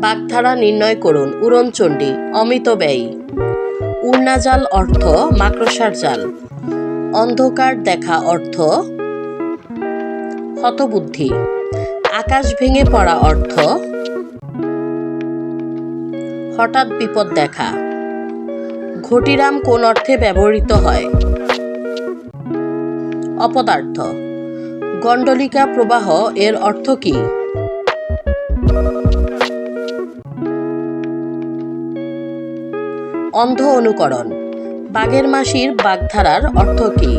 বাগধারা নির্ণয় করুন। উড়নচণ্ডী, অমিত ব্যয়ী। উড়নাজাল অর্থ মাকড়সার জাল। অন্ধকার দেখা অর্থ হতবুদ্ধি। আকাশ ভেঙে পড়া অর্থ হঠাৎ বিপদ দেখা। ঘটিরাম কোন অর্থে ব্যবহৃত হয়? অপদার্থ। গণ্ডলিকা প্রবাহ এর অর্থ কী? অন্ধ অনুকরণ। বাঘের মাসির বাগধারার অর্থ কী?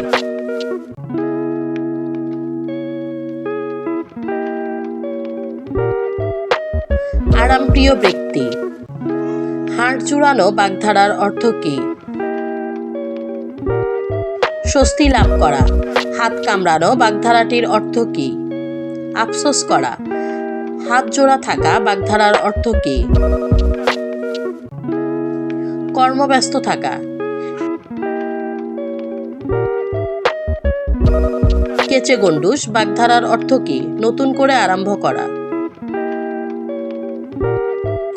আরামপ্রিয় ব্যক্তি। হাড় জুড়ানো বাগধারার অর্থ কী? স্বস্তি লাভ করা। হাত কামড়ানো বাগধারাটির অর্থ কী? আফসোস করা। হাত জোড়া থাকা বাগধারার অর্থ কী? কর্মব্যস্ত থাকা। কেচে গন্ডুস বাগধারার অর্থ কী? নতুন করে আরম্ভ করা।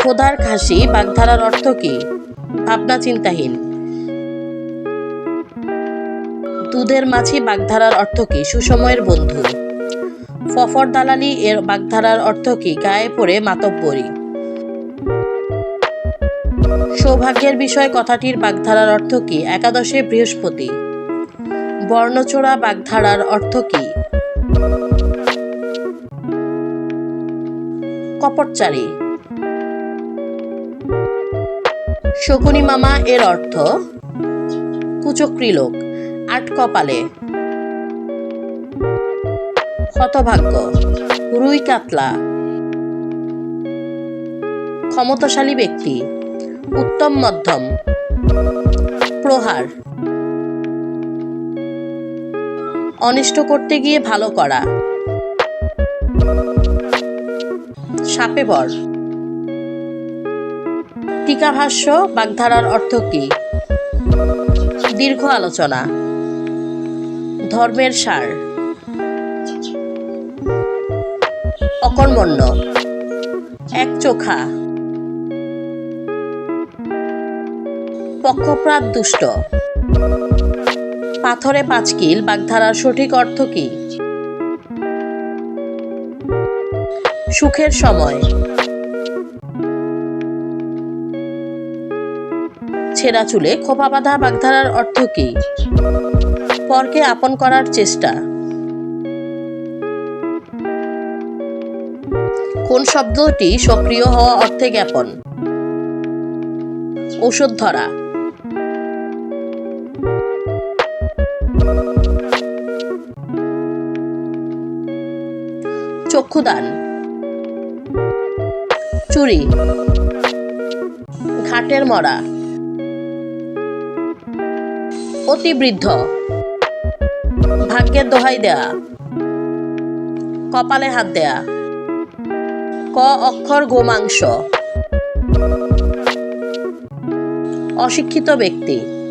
খোদার খাসি, বাগধারার অর্থ কী? ভাবনা চিন্তাহীন। দুধের মাছি, বাগধারার অর্থ কী? সুসময়ের বন্ধু। ফফর দালালি, এর বাগধারার অর্থ কী? গায়ে পড়ে মাতব্বরী। সৌভাগ্যের বিষয় কথাটির বাগধারার অর্থ কী? একাদশে বৃহস্পতি। বর্ণচোরা বাগধারার অর্থ কী? কপটচারী। শকুনি মামা এর অর্থ, কুচক্রী লোক, আট কপালে। হতভাগ্য, রুই কাতলা। ক্ষমতাশালী ব্যক্তি। উত্তম মধ্যম। প্রহার। অনিষ্ট করতে গিয়ে ভালো করা। সাপে বর টিকাভাষ্য বাগধারার অর্থ কী? দীর্ঘ আলোচনা। ধর্মের সার। অকর্মণ্য। এক পক্ষপ্রাত দুষ্ট। পাথরে পাঁচকিল বাগধারার সঠিক অর্থ কি? সুখের সময়। ছেঁড়া চুলে খোপা বাঁধা বাগধারার অর্থ কি? পরকে আপন করার চেষ্টা। কোন শব্দটি সক্রিয় হওয়া অর্থে জ্ঞাপন? ঔষধ ধরা। চক্ষুদান। চুরি। ঘাটের মরা। অতিবৃদ্ধ। ভাগ্যের দোহাই দেয়া। কপালে হাত দেয়া। ক অক্ষর গোমাংস। অশিক্ষিত ব্যক্তি।